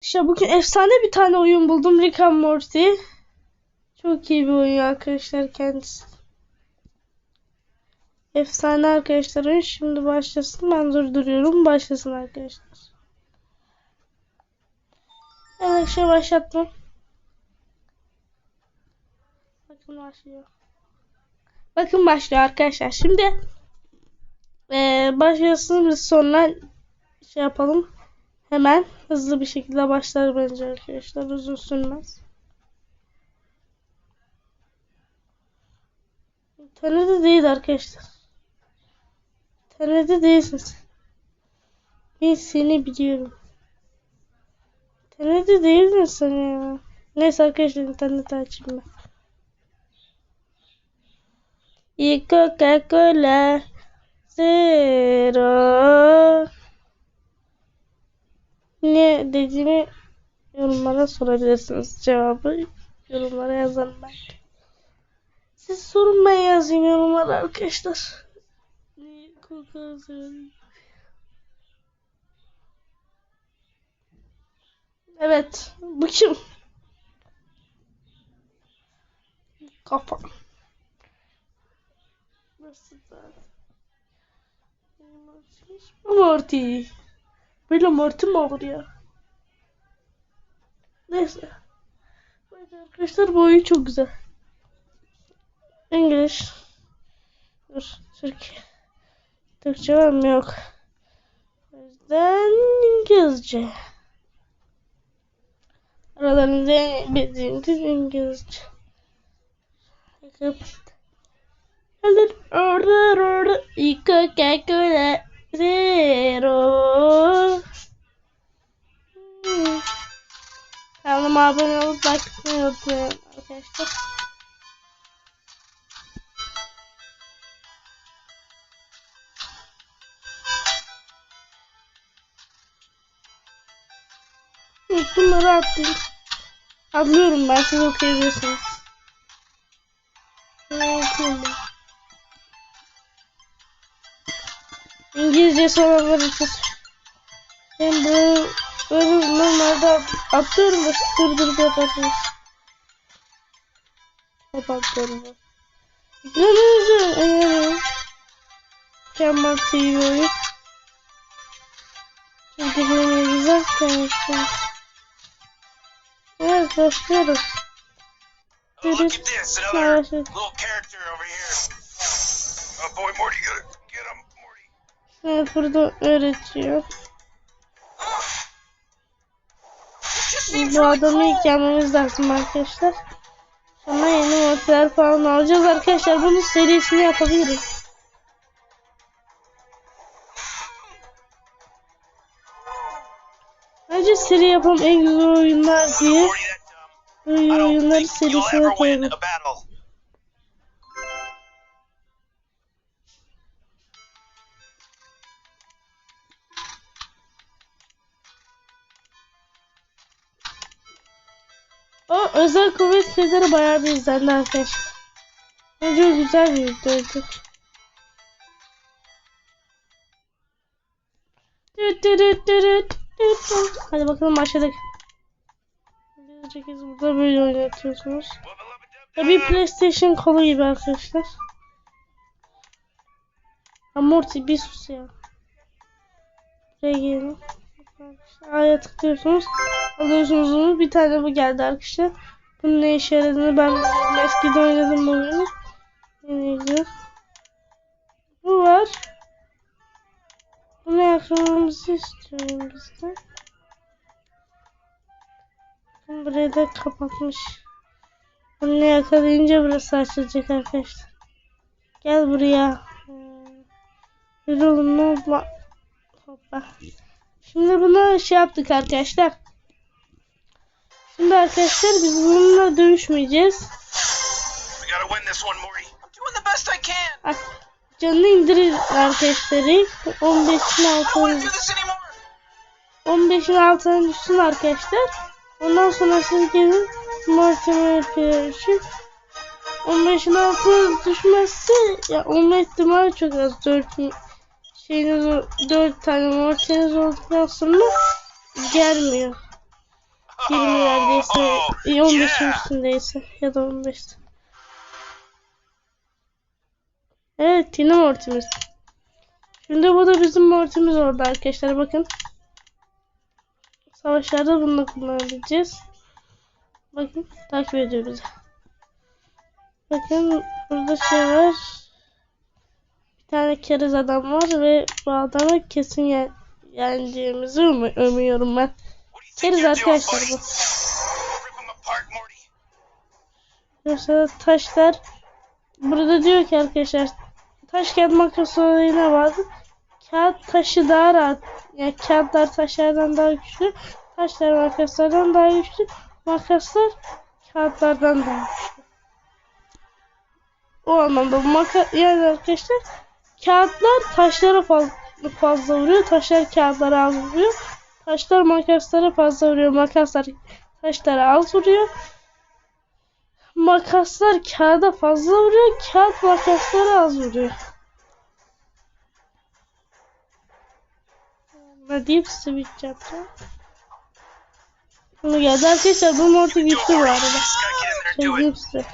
İşte bugün efsane bir tane oyun buldum. Rick and Morty. Çok iyi bir oyun arkadaşlar kendisi. Efsane arkadaşlar oyun. Şimdi başlasın. Ben durduruyorum. Başlasın arkadaşlar. Ben arkadaşlar başlattım. Bakın başlıyor. Bakın başlıyor arkadaşlar. Şimdi eee başlasın biz sonra şey yapalım. Hemen hızlı bir şekilde başlar bence arkadaşlar. Uzun sürmez. İnternette değil arkadaşlar. İnternette değilsin sen. Ben seni biliyorum. İnternette değildin sen ya. Neyse arkadaşlar interneti açayım ben. Y Coca-Cola Zero ne dediğimi yorumlara sorabilirsiniz. Cevabı yorumlara yazın ben. Siz sorun ben yazayım yorumlara arkadaşlar. Ne kokası? Evet. Bu kim? Kafa. Nasıl da? Morty. Böyle Morty mi olur ya? Neyse. Arkadaşlar bu oyun çok güzel. İngiliz. Dur. Türk. Türkçe var mı? Yok. O yüzden İngilizce. Aralarında dil İngilizce. Bakıp. Alır orada orada. İko kakula. Zero. Hmm. Kanalıma abone olup like atmayı unutmayın arkadaşlar. Bunları atlayayım. Atlıyorum ben siz okuyabilirsiniz. Olanları tut. Ben bu böyle normalde atlıyorum da durdurup yaparsınız. Kapatıyorum ben. Yüklemenizi öneriyorum. Mükemmel TV oyun. Çünkü böyle güzel konuşuyoruz. Evet başlıyoruz. Another Evet. little character over here. Oh boy, get him, Morty. Burada öğretiyor. Bu adamı yenmemiz lazım arkadaşlar. Sonra yeni modlar falan alacağız arkadaşlar. Bunun serisini yapabiliriz. Bence seri yapalım en güzel oyunlar diye. Böyle oyunları serisine koyalım. O özel kuvvet şeyleri bayağı bir izlendi arkadaşlar. Bence güzel bir videoydu. Hadi bakalım başladık. Biz burada böyle oynatıyorsunuz. Ya bir PlayStation kolu gibi arkadaşlar. Ha Morty bir sus ya. Buraya gelin. A'ya tıklıyorsunuz. Alıyorsunuz onu. Bir tane bu geldi arkadaşlar. Bunun ne işe yaradığını ben. Eskiden oynadım bu oyunu. Neydi? Bu var. Bunu yaklamamızı istiyorum bizden. Burayı da kapatmış. Bunu yakalayınca burası açılacak arkadaşlar. Gel buraya. Hmm. Yürü oğlum ne oldu? Hoppa. Şimdi bunu şey yaptık arkadaşlar. Şimdi arkadaşlar biz bununla dövüşmeyeceğiz. Canını indirir arkadaşları. 15'in I don't want altına to do this anymore. 15'in altına düşsün arkadaşlar. Ondan sonra siz gelin mahkeme yapıyorsun. 15'in altına düşmezse ya olma ihtimali çok az. 4 şeyiniz 4 tane morteniz olduktan sonra gelmiyor. 20'lerdeyse, Oh, 15'in yeah. üstündeyse ya da 15'te. Evet yine mortimiz. Şimdi bu da bizim mortimiz oldu arkadaşlar bakın. Savaşlarda bunu kullanabileceğiz. Bakın takip ediyor bizi. Bakın burada şey var. Tane keriz adam var ve bu adamı kesin yen yeneceğimizi ümü- umuyorum ben. Keriz arkadaşlar bu. Mesela taşlar burada diyor ki arkadaşlar taş kağıt makas olayına vardı. Kağıt taşı daha rahat. Yani kağıtlar taşlardan daha güçlü. Taşlar makaslardan daha güçlü. Makaslar kağıtlardan daha güçlü. O anlamda maka yani arkadaşlar kağıtlar taşlara fazla, fazla vuruyor. Taşlar kağıtlara az vuruyor. Taşlar makaslara fazla vuruyor. Makaslar taşlara az vuruyor. Makaslar kağıda fazla vuruyor. Kağıt makaslara az vuruyor. Ne deyip switch yapacağım. Şimdi geldi arkadaşlar bu mortu güçlü bu arada. İt. size.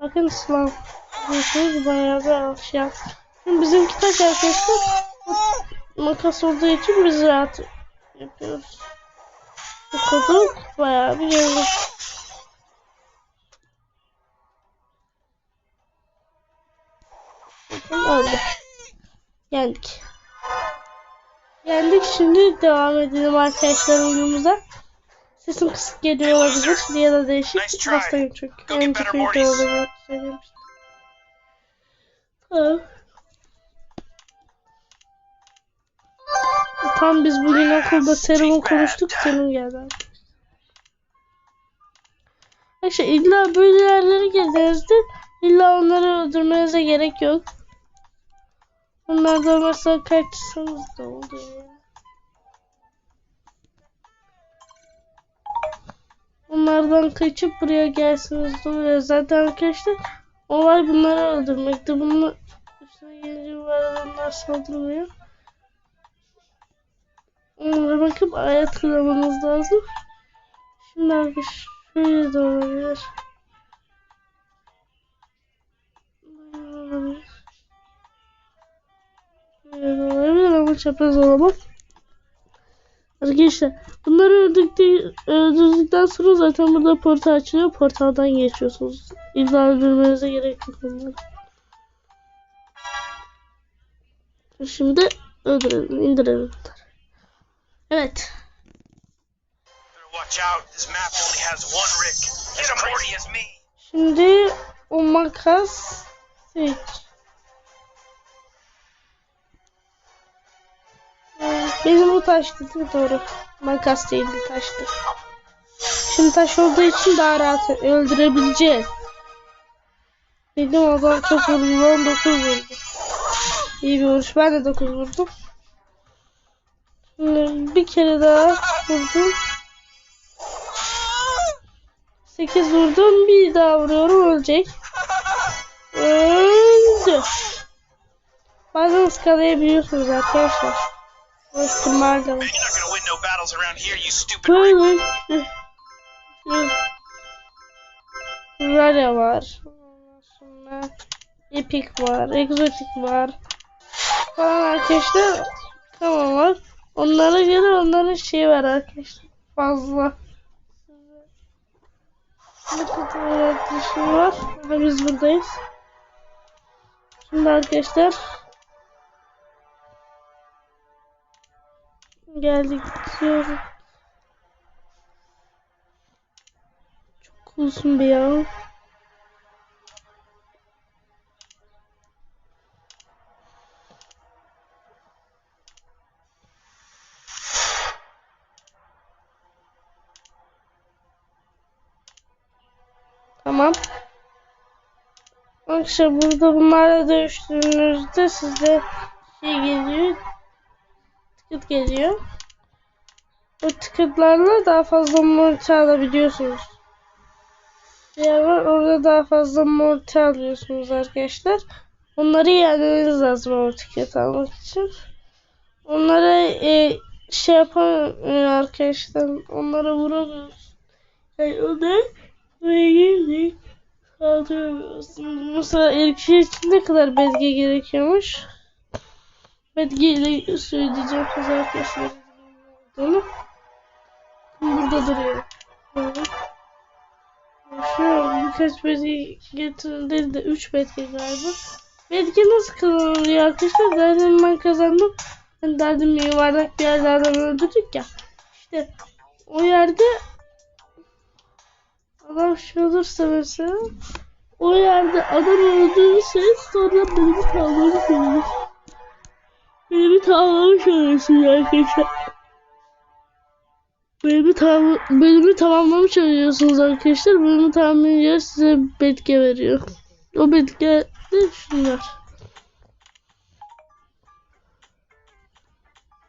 Bakın Slav. Görüyorsunuz bayağı bir alış bizimki taş arkadaşlar. Makas olduğu için biz rahat yapıyoruz. Kodu bayağı bir yorucu. Bakın. Yendik. Yendik. Şimdi devam edelim arkadaşlar oyunumuza. Sesim kısık geliyor olabilir ya da değişik. Hastayım çünkü. Çok Mortys. olduğunu söylemiştim. Tam biz bugün okulda serumu konuştuk. Serum geldi. Arkadaşlar illa böyle yerlere girdiğinizde illa onları öldürmenize gerek yok. Bunlardan mesela kaçsanız da oluyor. Onlardan kaçıp buraya gelsiniz de oluyor. Zaten arkadaşlar olay bunları öldürmekti. Bunun üstüne gelince bu saldırmıyor. Onlara bakıp ayet kılamanız lazım. Şimdi arkadaşlar şöyle de olabilir. Böyle olabilir ama çapraz olamaz. Arkadaşlar bunları öldürdükte, öldürdükten sonra zaten burada portal açılıyor. Portaldan geçiyorsunuz. İlla öldürmenize gerek yok onları. Şimdi öldürelim, indirelim. Evet. Şimdi o makas seç. Benim bu taştı değil mi? Doğru. Makas değildi taştı. Şimdi taş olduğu için daha rahat öldürebileceğiz. Dedim adam çok vurdu. lan 9 vurdu. İyi bir vuruş. Ben de 9 vurdum. Bir kere daha vurdum. 8 vurdum. Bir daha vuruyorum. Ölecek. Öldü. Bazen ıskalayabiliyorsunuz arkadaşlar. İhtimal de var. Man, you're not gonna win no battles around here, you stupid Rick. Böyle. Rara var. Sonra Epic var. Exotic var. Falan arkadaşlar. Tamam var. Onlara göre onların şeyi var arkadaşlar. Fazla. Ne kadar var. Ama biz buradayız. Şimdi arkadaşlar. Geldik diyorum. Çok uzun bir yol. Tamam. Arkadaşlar burada bunlarla dövüştüğünüzde size şey geliyor. Tıkıt geliyor. O tıkıtlarla daha fazla morte alabiliyorsunuz. Diğer var orada daha fazla morte alıyorsunuz arkadaşlar. Onları yenmeniz lazım o tıkıt almak için. Onlara e, şey yapamıyor arkadaşlar. Onlara vuramıyoruz. Yani onlar buraya geldik. Kaldıramıyorsunuz. Mesela erkek için ne kadar bezge gerekiyormuş? Bezgeyle söyleyeceğim kız arkadaşlar. Onu. Burada duruyor. Şu birkaç bezge getirin dedi de 3 bezge galiba. Bezge nasıl kazanılıyor arkadaşlar? Derdim ben kazandım. Hani derdim yuvarlak bir yerde adam öldürdük ya. İşte o yerde adam şey olursa mesela o yerde adam öldürürse sonra beni olur. Beni tavlamış olursun arkadaşlar. Bölümü, tamam, bölümü tamamlamış oluyorsunuz arkadaşlar. Bölümü tamamlayınca size betke veriyor. O betke de şunlar.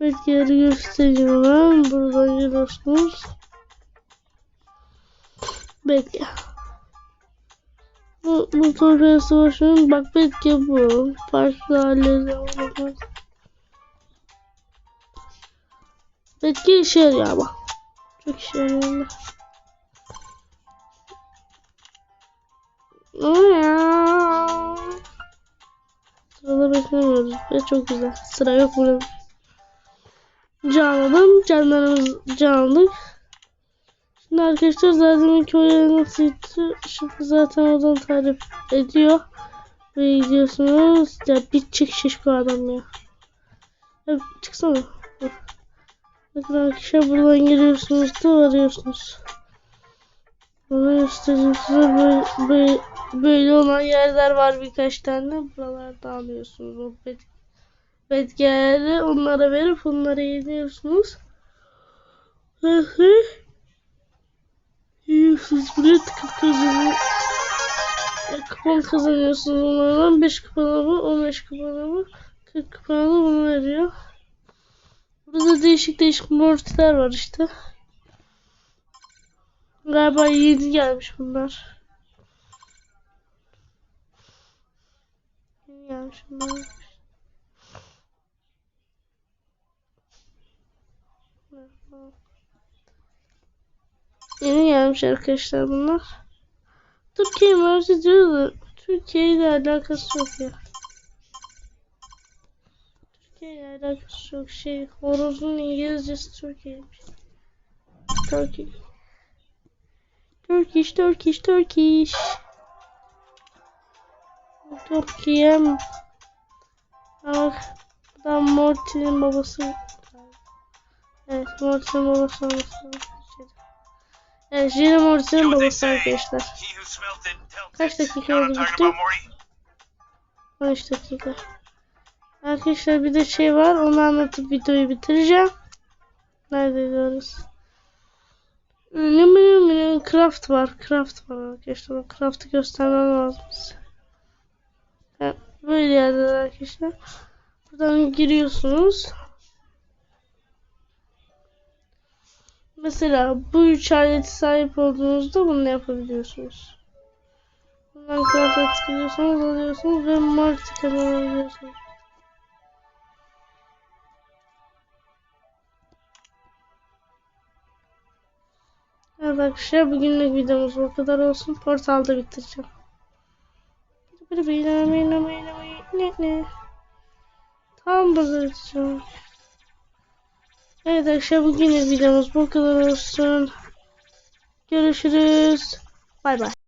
Betkeleri göstereyim hemen. Buradan geliyorsunuz. Betke. Bu, bu tornaya savaşın. Bak betke bu. Farklı halleri olamaz. Betke işe yarıyor ama. Çok işe yarıyor. Sırada beklemiyoruz ve çok güzel. Sıra yok burada. Canladım. Canlarımız canlık. Şimdi arkadaşlar zaten ilk oyunu nasıl gitti? Şimdi zaten oradan tarif ediyor. Ve gidiyorsunuz. Ya bir çık şişko adam ya. Ya çıksana. Bakın arkadaşlar buradan giriyorsunuz da varıyorsunuz. Bunu göstereyim size böyle, böyle, olan yerler var birkaç tane. Buralarda alıyorsunuz o bet betkeleri onlara verip onları yediyorsunuz. Yiyorsunuz buraya tıkıp kazanıyor. E, kupon kazanıyorsunuz onlardan. 5 kupona bu, 15 kupona bu, 40 kupona da bunu veriyor. Burada değişik değişik mortiler var işte. Galiba yeni gelmiş bunlar. Yeni gelmiş bunlar. Yeni gelmiş arkadaşlar bunlar. Türkiye morti diyor da Türkiye ile alakası yok ya. Türkiye ile alakası yok. Şey horozun İngilizcesi Türkiye'ymiş. Turkey. Turkish, Turkish, Turkish. Türkiye. Bak. Buradan Morty'nin babası. Evet, Morty'nin babası olması. Evet, Jane Morty'nin babası arkadaşlar. Kaç dakika oldu bitti? about, Morty? 13 dakika. Arkadaşlar bir de şey var. Onu anlatıp videoyu bitireceğim. Neredeydi orası? Ne bileyim craft var. Craft var arkadaşlar. O craft'ı göstermem lazım size. Ha, Böyle yerler arkadaşlar. Buradan giriyorsunuz. Mesela bu üç aleti sahip olduğunuzda bunu yapabiliyorsunuz. Bundan craft'a tıklıyorsunuz, alıyorsunuz ve multi kazanabiliyorsunuz. Evet arkadaşlar bugünlük videomuz bu kadar olsun. Portalda bitireceğim. Bir bir ne ne. Tam bazaracağım. Evet arkadaşlar bugünlük videomuz bu kadar olsun. Görüşürüz. Bay bay.